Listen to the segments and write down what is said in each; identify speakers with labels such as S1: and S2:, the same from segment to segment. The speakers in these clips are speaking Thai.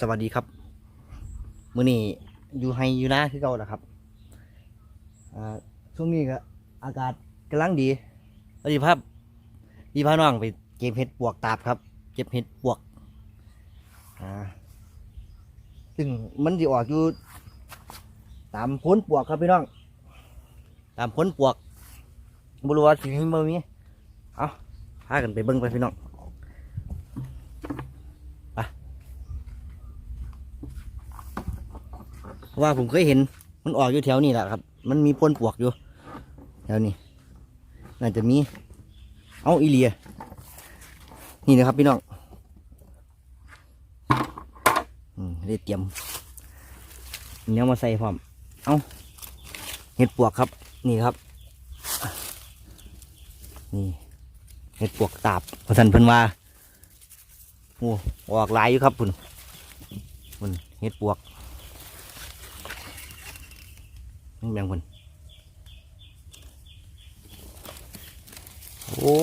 S1: สวัสดีครับมื้อนี้อยู่ไฮอยู่นะคือเก่าแหละครับช่วงนี้ก็อากาศกำลังดีสวัสดีครับพี่พาน้องไปเก็บเห็ดปวกตาบครับ เก็บเห็ดปวกอ่าซึ่งมันจะออกอยู่ตามพ้นปวกครับพี่น้อง ตามพ้นปวกบรู้ว่สิมีบ่มีเอาพากันไปเบิ่งไปพี่น้อง เพราะว่าผมเคยเห็นมันออกอยู่แถวนี้แหละครับ มันมีพ่นปวกอยู่แถวนี้น่าจะมี เอาอีเลีย นี่นะครับพี่น้องได้เตรียมเนี้ยมาใส่พร้อม เอาเห็ดปวกครับ นี่ครับ นี่เห็ดปวกตาบพสันเพิ่นว่าโอ้ออกลายอยู่ครับคุณคุณเห็ดปวก นี่ แมงวันโอ้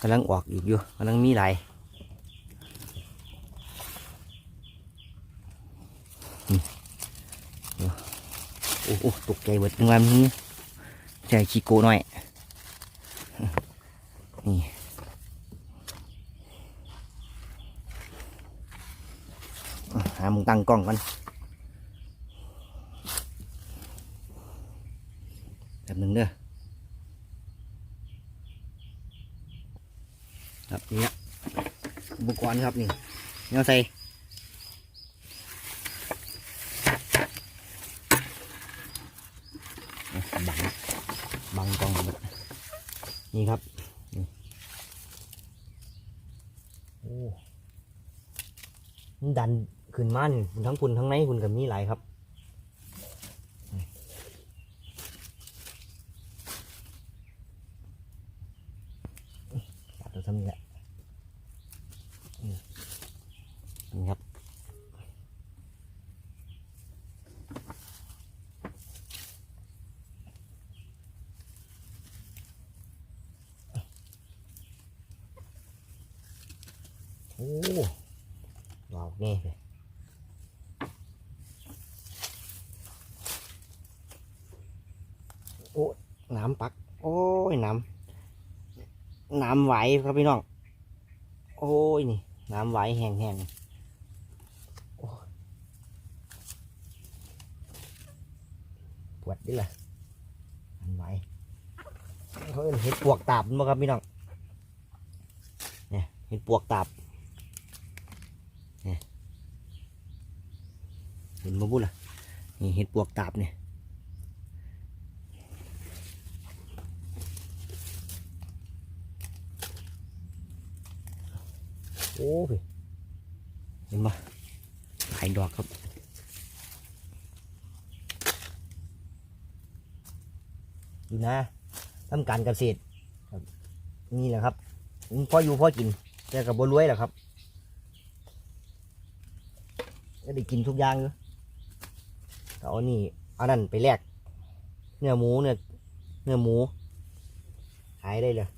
S1: กำลังออกอีกอยู่กำลังมีหลายโอ้โอ้ตกใจเบิดนึงวันนี้ใจชิโก้หน่อย นี่หามุงตั้งกล้องกัน แบบหนึ่งเด้อครับนี่ อนครับนี่เนื้อใส่บังบังกองนนี่ครับโอ้ดันขึ้นมันทั้งคุณทั้งในคุณกับมีหลายครับ ตัดตัวซ้ำนี่แหละนี่นี่ครับ โอ้ดอกนี่เลยโอ้น้ำปัก โอ้ยน้ำน้ำไหวครับพี่น้อง โอ้ยนี่น้ำไหวแห้งๆโอ้ยปวดดิล่ะน้ำไหวเขาเอิ้นเห็ดปวกตาบมั้งครับพี่น้องเนี่ยเห็ดปวกตาบ เนี่ย เห็นมาบุ่ล่ะนี่เห็ดปวกตาบเนี่ยโอ้ยเห็นปะไข่ดอกครับดูนะทำการเกษตรนี่แหละครับพ่ออยู่พ่อกินแต่กับบรวยแหละครับก็ได้กินทุกอย่างอยู่แต่ เอานี่เอานั่นไปแลกเนื้อหมูเนื้อเนื้อหมูขายได้เลย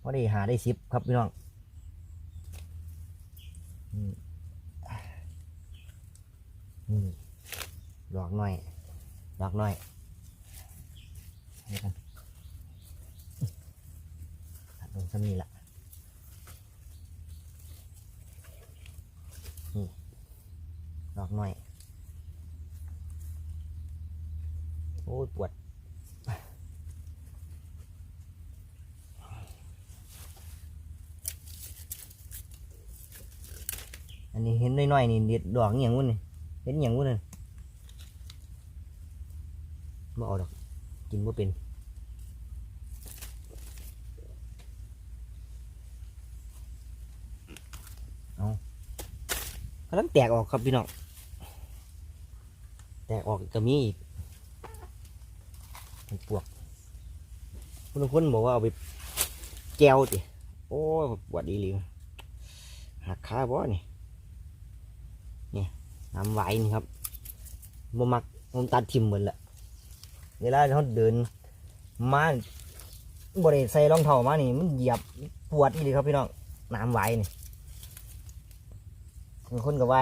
S1: พอได้หาได้สิบครับพี่น้องอืมอืมดอกหน่อยดอกหน่อยกันตัดลงซ้ำนี่ละนี่ดอกหน่อย โอ้ ยปวด อันนี้เห็นน้อยๆนี่เด็ดดอกอหย่างวุ้นนี่เห็นอหย่างวุ้นนี่ไม่เอาดอกกินไม่เป็นเอากำลังแตกออกครับพี่น้อง แตกออกก็มีอีก ปวกคุณคนบอกว่าเอาไปแกวติโอ้ปวดดีหลีหักขาบ่นี่น้ำไหวนี่ครับบ่มักผมตัดทิมเหมดละเวลาเขาเดินมาบริใส่รองเท้ามานี่มันเหยียบปวดอีเลยครับพี่น้องน้ำไหวนี่บางคนก็ว่า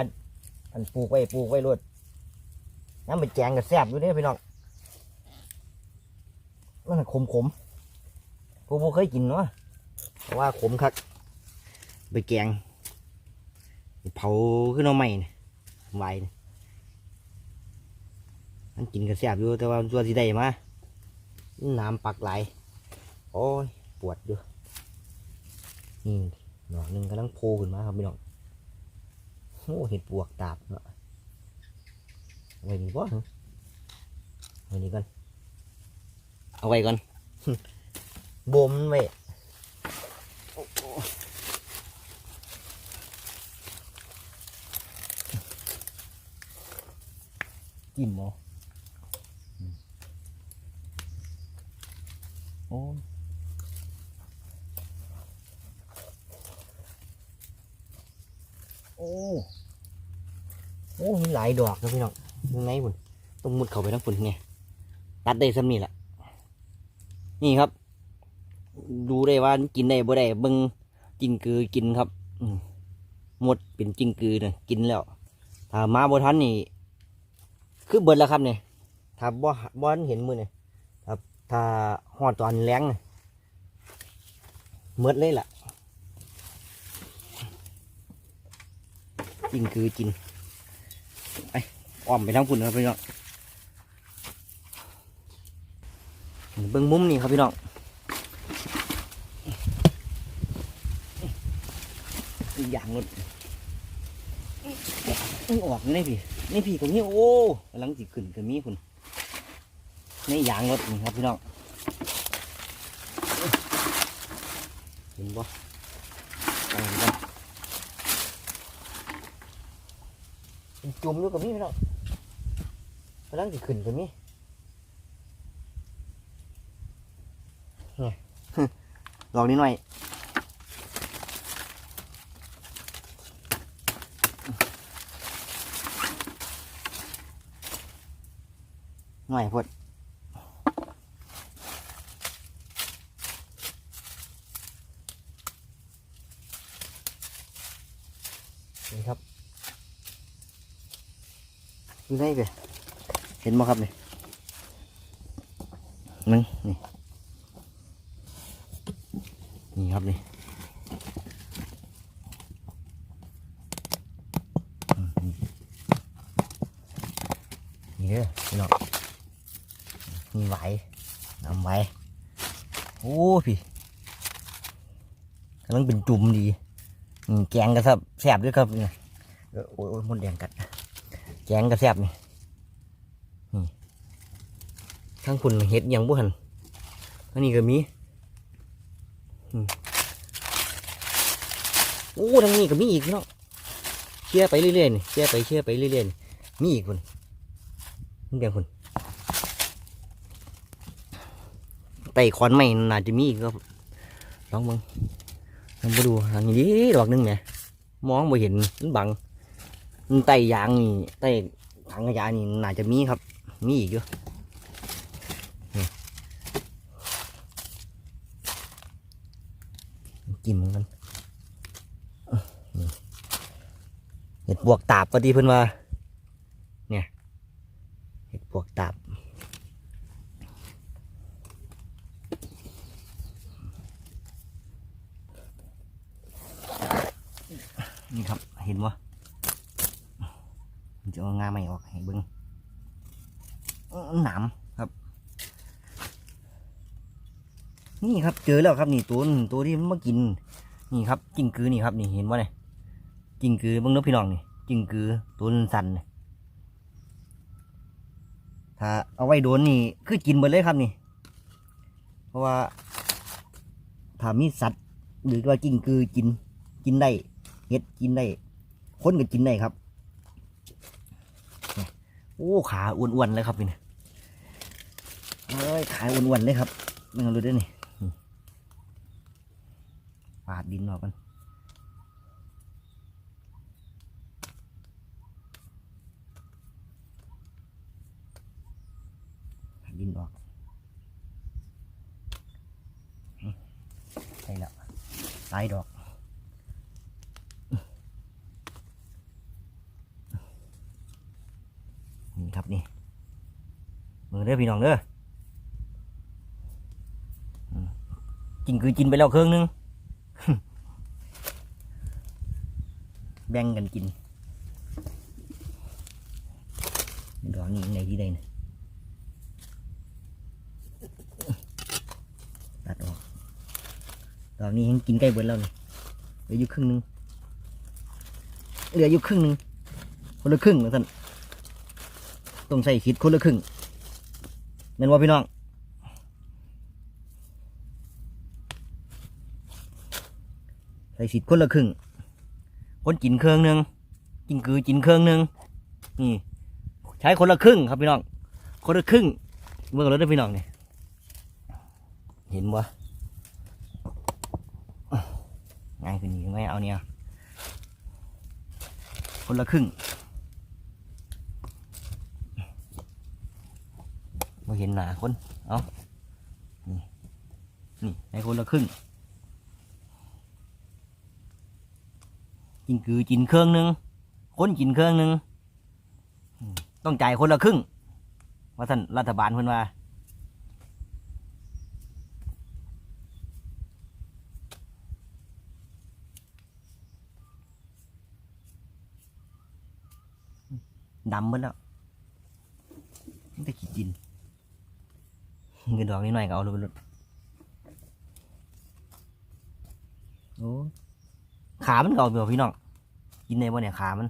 S1: อันปลูกไว้ปลูกไว้รวดน้ำไปแจงกับแซบอยู่เนี่ยพี่น้อง มันขมขมพวกพวกเคยกินเนาะเพราะว่าขมคักไปแกงเผาขึ้นเอาใหม่นี่ไว้นี่มันกินกับแซ่บอยู่แต่ว่าตัวที่ได้มาน้ำปักไหลโอ้ยปวดอยู่นี่ดอหนึ่งกำลังโผล่ขึ้นมาครับพี่น้องโอ้เห็ดปวกตาบเนาะไว้นี่บ่หึเอไว้นี่ก่อน เอาไว้ก่อนบ่มไว้โอ้โหจิ้มเหรออืมโอ้โอ้โอ้มีหลายดอกนะพี่น้องยังไงพุ่นต้องมุดเข้าไปทั้งฝุ่นไงตัดได้ซ้ำนี่แหละ นี่ครับ ดูได้ว่ากินได้บ่ได้เบิ่งจิงกือกินครับหมดเป็นจริงกือเนะกินแล้วถ้ามาบ่ทันนี่ คือเบิดแล้วครับเนี่ยถ้าบ่บ่ทันเห็นมือเนี่ยถ้าถ้าหอดตอนแรงเนี่ยหมดเลยล่ะจิงกือกินไอ้อมไปทางฝุ่นครับพี่น้อง เบิ้องมุมนี่ครับพี่น้องอีกอย่างรถมันออกนี่พี่นี่พี่ตรงนี้โอ้กำลังจิขึ้นกับมีคุณในยางรถนี่ครับพี่น้องเห็นบ่เอาจุ่มอยู่กับมีพี่น้องกำลังจะขึ้นกันนี่เนี่ย ลองนิดหน่อยหน่อยพดนี่ครับดูได้เลยเห็นไหมครับนี่มึงนี่ นี่ ครับนี่นี่เด้อพี่น้องมีไหวนำไหวโอ้พี่กำลังเป็นจุ่มดีแกงกระสับแสบด้วยครับนี่โอ้ยโอ้ยมดแดงกัดแกงกระแสบนี่ทั้งคุณเห็ดยังบุหันอันนี้ก็มีอืม โอ้ทางนี้ก็มีอีกเนาะเชี่ยไปเรื่อยๆนี่เชี่ยไปเชี่ยไปเรื่อยๆนี่มีอีกคนนี่เดียวคนไต่ขอนใหม่น่าจะมีอีกครับลองมึงลองมาดูอันนี้ดิดอกหนึงเนี่ยมองไม่เห็นมันบังมันไต่ยางนี่ไต่ถังขยะนี่น่าจะมีครับ มีอีกอยู่กินเหมือนกันอื้อนี่ เห็ดบวกตาบพอดีเพิ่นว่า เนี่ย เห็ดบวกตาบนี่ครับ เห็นว่ามันจะเอางาไม่ออกให้บิ้งหนามครับ นี่ครับเจอแล้วครับนี่ตัวตัวที่มันมากิน นี่ครับจิงกือนี่ครับ นี่เห็นว่าเนี่ย จิงกือเบ้งน้อพี่น้องนี่จิงกือตัวสันนี่ถ้าเอาไว้โดนนี่คือกินหมดเลยครับนี่ เพราะว่าถ้ามีสัตว์หรือว่าจิงกือกินกินได้เห็ดกินได้คนก็กินได้ครับโอ้ขาอ้วนๆเลยครับนี่นะเอ้ยขาอ้วนๆเลยครับไม่เอาเลยเด้วยนี่ปาดดินออกกัน ดินออกใช่แล้วหลายดอกนี่ครับนี่มือเด้อพี่น้องเด้อกินคือจินไปแล้วเครื่องนึง แบ่งกันกินดอกนี้ในที่ใดเนี่ย ดอกนี้ยังกินใกล้เบิดแล้วเลยเหลืออยู่ครึ่งหนึงเหลืออยู่ครึ่งหนึงคนละครึ่งเหมือนกันต้องใส่คิดคนละครึ่งแม่นว่าพี่น้องใส่สิทธิ์คนละครึ่ง คนกินเครื่องหนึ่งกินคือกินเครื่องหนึ่งนี่ใช้คนละครึ่งครับพี่น้อง คนละครึ่งเมื่อกี้เราได้พี่น้องเนี่ยเห็นบ่ ง่ายขึ้นนี้ไม่เอาเนี่ย คนละครึ่งมาเห็นหนาคน เอานี่นี่ให้คนละครึ่งกินคือกินเครื่องหนึ่งคนกินเครื่องหนึ่งต้องจ่ายคนละครึ่งว่าท่านรัฐบาลเพิ่นว่า ดำหมดแล้วมันจะขี้กินเงินดอกนิดหน่อยก็เอาเลยไปลยโอ้ขามันก็เอาเปล่าพี่น้องกินในบ่เนี่ยขามัน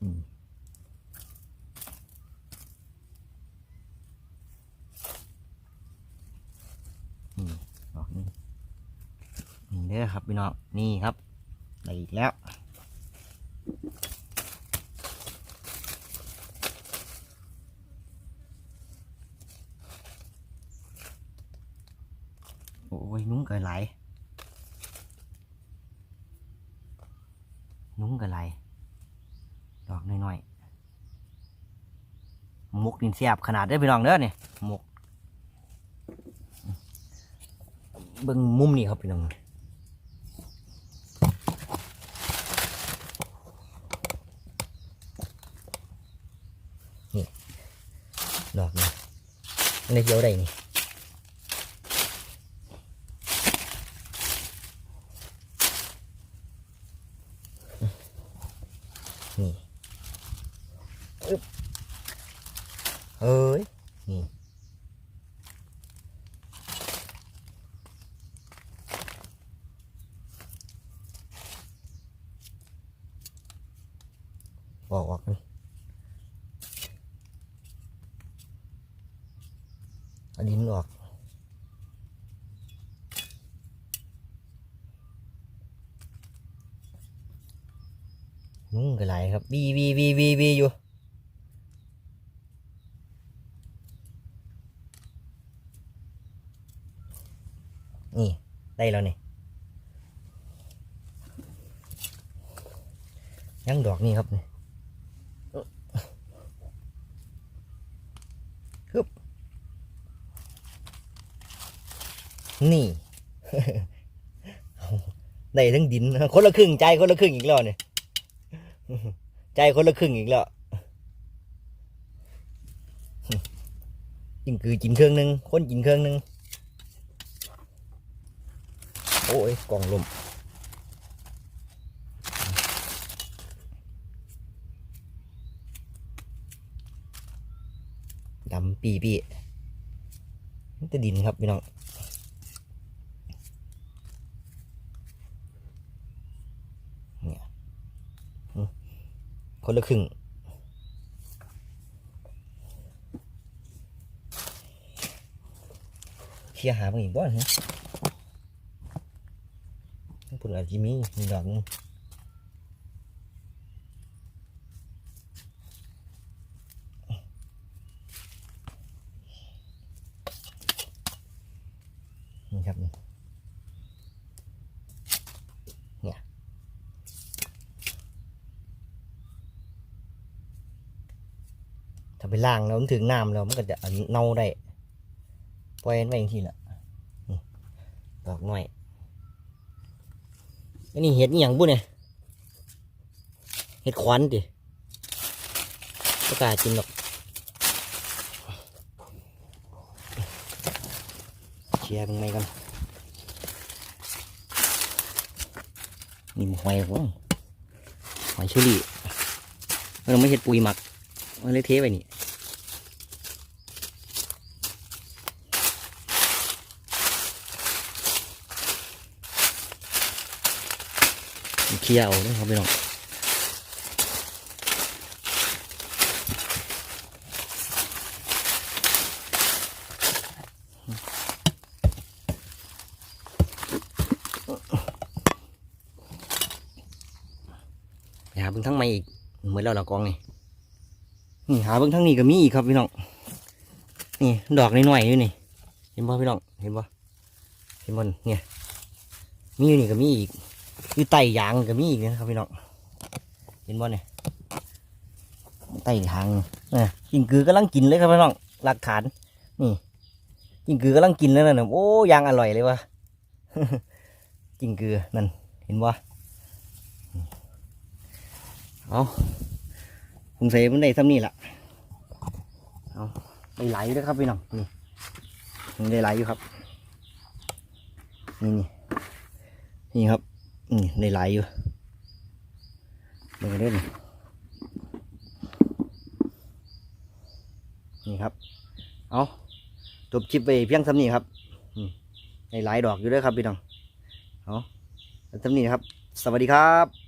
S1: อืมนี่ดอกนี้นี่ เด้อครับพี่น้องนี่ครับได้อีกแล้วโอ้ยนุ้งกินไหลนุ้งกินไหลดอกน้อยๆหมกดินเสียบขนาดได้พี่น้องเด้อเนี่ยหมกเบิ่งมุมนี่ครับพี่น้อง ดอกนี่อันนี้เกี่ยว ได้นี่นี่อึ๊บเอ้ยนี่บอกออกนี่เอันนี้มันอกนุ่งกันไรครับบีบีบีบีบีอยู่นี่ ได้แล้วนี่ยังดอกนี่ครับนี่ฮึบ นี่ได้ทั้งดิน คนละครึ่งใจคนละครึ่งอีกแล้วเนี่ยใจคนละครึ่งอีกแล้วกินคือกินเครื่องหนึงคนกินเครื่องหนึงโอ้ยกล่องลมดำปีปีมันจะดินครับพี่น้อง เนี่ยอืม คนละครึ่งเคลียหาบางอีกบ้างฮะปุ่นอาจจะมีมีดอกนึงนี่ครับนี่เนี่ยถ้า ไปล่างแล้วมันถึงน้ำแล้วมันก็จะเน่าได้ปล่อยมันไว้อย่างที่ละดอกหน้อยอันนี้เห็ดอย่างบุ้นเนี่ยเห็ดขวัญดิประกล้าศกินหรอกเชียร์เป็นไงกันนี่มหอยผมหอยเชอรี่เราไม่เห็ดปุยหมักมันเลยเทไปนี่ เคลียร์เอาเลยครับพี่น้องหาเบิ่งทั้งไม่อีกเหมือนเราละกองนี่นี่หาเบิ่งทั้งนี้ก็มีอีกครับพี่น้องนี่ดอกน้อยๆอยู่นี่เห็นบ่พี่น้องเห็นบ่เห็นบ่เนี่ยมีอยู่นี่ก็มีอีก อยู่ไต่ยางก็มีอีกนะครับพี่น้องเห็นบ่เนี่ยไต่ยางนะกินกือกำลังกินเลยครับพี่น้องหลักฐานนี่กินกือกำลังกินแล้วนะโอ้ยางอร่อยเลยวะกินกือนั่นเห็นบ่เอาผมใส่มันได้ซ้ำนี่แหละเอาได้ไหลายอยู่เด้อครับพี่น้องนี่มันได้ไหลอยู่ครับนี่นี่นี่ครับ ในไหลอยู่มันก็เล่นนี่ครับ เอาจบคลิปไปเพียงสำนีครับในหลายดอกอยู่ด้วยครับพี่น้องเอาสำนีครับ สวัสดีครับ